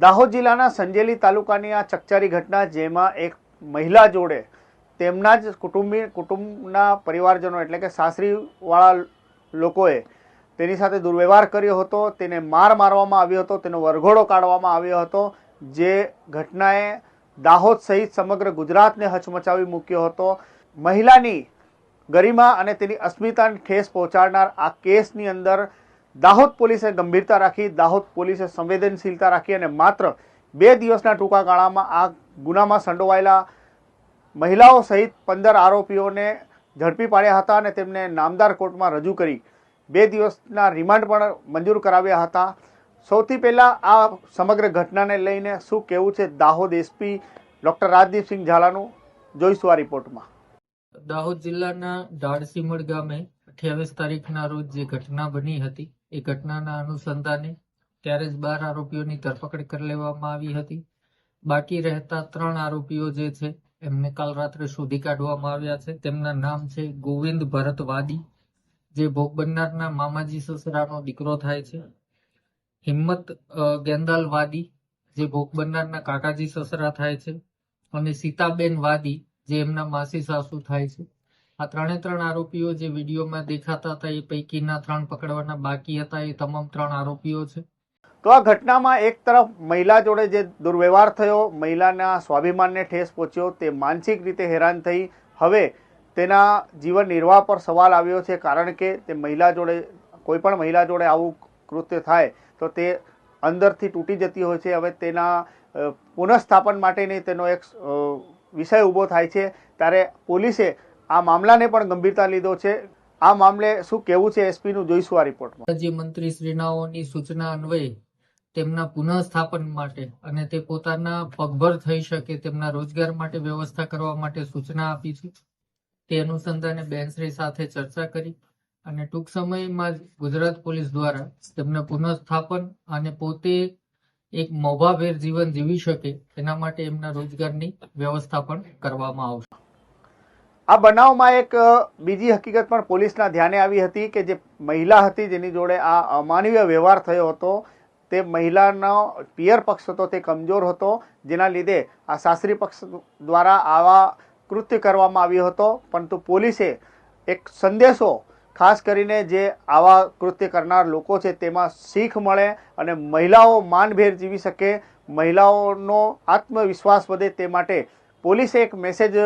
દાહોદ જિલ્લાના સંજેલી તાલુકાની આ ચકચારી ઘટના જેમાં એક મહિલા જોડે તેમના જ કુટુંબી કુટુંબના પરિવારજનો એટલે કે સાસરીવાળા લોકોએ તેની સાથે દુર્વ્યવહાર કર્યો હતો. તેને માર મારવામાં આવ્યો હતો. તેનો વરઘોડો કાઢવામાં આવ્યો હતો. જે ઘટનાએ દાહોદ સહિત સમગ્ર ગુજરાતને હચમચાવી મૂક્યો હતો. મહિલાની ગરિમા અને તેની અસ્મિતાને ઠેસ પહોંચાડનાર આ કેસની અંદર દાહોદ પોલીસે ગંભીરતા રાખી, દાહોદ પોલીસે સંવેદનશીલતા રાખી અને માત્ર બે દિવસના ટૂંકા ગાળામાં આ ગુનામાં સંડોવાયેલા મહિલાઓ સહિત પંદર આરોપીઓને ઝડપી પાડ્યા હતા અને તેમને નામદાર કોર્ટમાં રજૂ કરી. બે દિવસના રિમાન્ડ પણ મંજૂર કરાવ્યા હતા. સૌથી પહેલાં આ સમગ્ર ઘટનાને લઈને શું કહેવું છે દાહોદ એસપી ડૉક્ટર રાજદીપસિંહ ઝાલાનું? જોઈશું આ રિપોર્ટમાં. દાહોદ જિલ્લાના ડાળસીમડ ગામે અઠ્યાવીસ તારીખના રોજ જે ઘટના બની હતી, એ ઘટનાના અનુસંધાને ત્યારે જ બાર આરોપીઓની ધરપકડ કરી લેવામાં આવી હતી. બાકી રહેતા ત્રણ આરોપીઓ જે છે, એમને કાલ રાત્રે શોધી કાઢવામાં આવ્યા છે. તેમના નામ છે ગોવિંદ ભરત વાદી જે ભોગ બનનારના મામાજી સસરાનો દીકરો થાય છે. હિંમત ગેંદાલ વાદી જે ભોગ બનનારના કાકાજી સસરા થાય છે. અને સીતાબેન વાદી, જે એમના માસી સાસુ થાય છે. આ ત્રણે ત્રણ આરોપીઓ જે વિડીયોમાં દેખાતા હતા, એ પૈકીના ત્રણ પકડવાના બાકી હતા, એ તમામ ત્રણ આરોપીઓ છે. તો આ ઘટનામાં એક તરફ મહિલા જોડે જે દુર્વ્યવહાર થયો, મહિલાના સ્વાભિમાનને ઠેસ પહોંચ્યો, તે માનસિક રીતે હેરાન થઈ. હવે તેના જીવન નિર્વાહ પર સવાલ આવ્યો છે, કારણ કે તે મહિલા જોડે, કોઈ પણ મહિલા જોડે આવું કૃત્ય થાય, તો તે અંદરથી તૂટી જતી હોય છે. હવે તેના પુનઃસ્થાપન માટેની તેનો એક વિષય ઊભો થાય છે. ત્યારે પોલીસે આ મામલાને પણ ગંભીરતા લીધો છે. આ મામલે શું કેવું છે એસપીનું જોઈશું આ રિપોર્ટમાં. મંત્રી શ્રીનાઓની સૂચના અન્વયે તેમના પુનઃસ્થાપન માટે અને તે પોતાના પગભર થઈ શકે તેમના રોજગાર માટે વ્યવસ્થા કરવા માટે સૂચના આપી છે. તે અનુસંધાને બેનશ્રી સાથે ચર્ચા કરી અને ટૂંક સમયમાં જ ગુજરાત પોલીસ દ્વારા તેમને પુનઃસ્થાપન અને પોતે એક મોભાભેર જીવન જીવી શકે તેના માટે એમના રોજગારની વ્યવસ્થા પણ કરવામાં આવશે. આ બનાવમાં એક બીજી હકીકત પણ પોલીસના ધ્યાને આવી હતી કે જે મહિલા હતી જેની જોડે આ અમાનવીય વ્યવહાર થયો હતો, તે મહિલાનો પિયર પક્ષ હતો, તે કમજોર હતો, જેના લીધે આ સાસરી પક્ષ દ્વારા આવા કૃત્ય કરવામાં આવ્યો હતો. પરંતુ પોલીસે એક સંદેશો ખાસ કરીને જે આવા કૃત્ય કરનાર લોકો છે તેમાં શીખ મળે અને મહિલાઓ માનભેર જીવી શકે, મહિલાઓનો આત્મવિશ્વાસ વધે તે માટે પોલીસે એક મેસેજ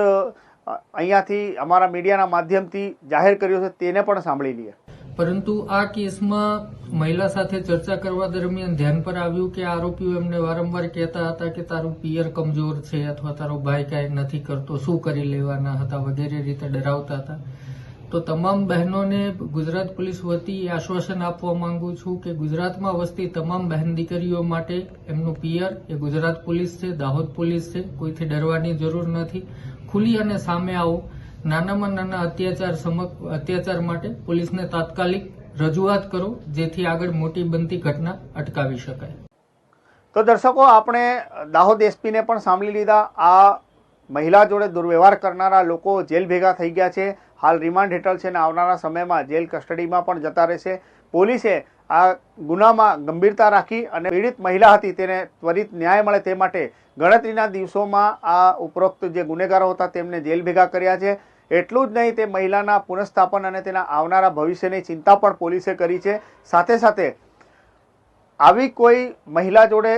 અહીંયાથી અમારા મીડિયાના માધ્યમથી જાહેર કર્યો છે, તેને પણ સાંભળી લઈએ. પરંતુ આ કેસમાં મહિલા સાથે ચર્ચા કરવા દરમિયાન ધ્યાન પર આવ્યું કે આરોપીઓ એમને વારંવાર કહેતા હતા કે તારું પિયર કમજોર છે અથવા તારો ભાઈ કાંઈ નથી કરતો, શું કરી લેવાના હતા વગેરે રીતે ડરાવતા હતા. તો તમામ બહેનોને ગુજરાત પોલીસ વતી આશ્વાસન આપવા માંગુ છું કે ગુજરાતમાં વસતી તમામ બહેન દીકરીઓ માટે એમનું પિયર એ ગુજરાત પોલીસ છે, દાહોદ પોલીસ છે, કોઈથી ડરવાની જરૂર નથી. ખુલી અને સામે આવો. નાનામાં નાના અત્યાચાર સમક અત્યાચાર માટે પોલીસને તાત્કાલિક રજૂઆત કરો, જેથી આગળ મોટી બનતી ઘટના અટકાવી શકાય. તો દર્શકો, આપણે દાહોદ એસપીને પણ સાંભળી લીધા. આ મહિલા જોડે દુર્વ્યવહાર કરનારા લોકો જેલ ભેગા થઈ ગયા છે. હાલ રિમાન્ડ હેઠળ છે અને આવનારા સમયમાં જેલ કસ્ટડીમાં પણ જતા રહેશે. પોલીસે આ ગુનામાં ગંભીરતા રાખી અને પીડિત મહિલા હતી, તેને ત્વરિત ન્યાય મળે તે માટે ગણતરીના દિવસોમાં આ ઉપરોક્ત જે ગુનેગારો હતા, તેમને જેલ ભેગા કર્યા છે. એટલું જ નહીં, તે મહિલાના પુનઃસ્થાપન અને તેના આવનારા ભવિષ્યની ચિંતા પણ પોલીસે કરી છે. સાથે સાથે, આવી કોઈ મહિલા જોડે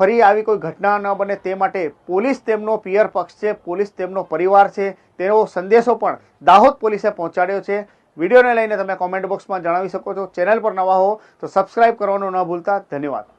ફરી આવી કોઈ ઘટના ન બને તે માટે પોલીસ તેમનો પિયર પક્ષ છે, પોલીસ તેમનો પરિવાર છે. તેનો સંદેશો પણ દાહોદ પોલીસે પહોંચાડ્યો છે. વિડીયોને લઈને તમે કોમેન્ટ બોક્સમાં જણાવી શકો છો. ચેનલ પર નવા હો તો સબસ્ક્રાઇબ કરવાનું ન ભૂલતા. ધન્યવાદ.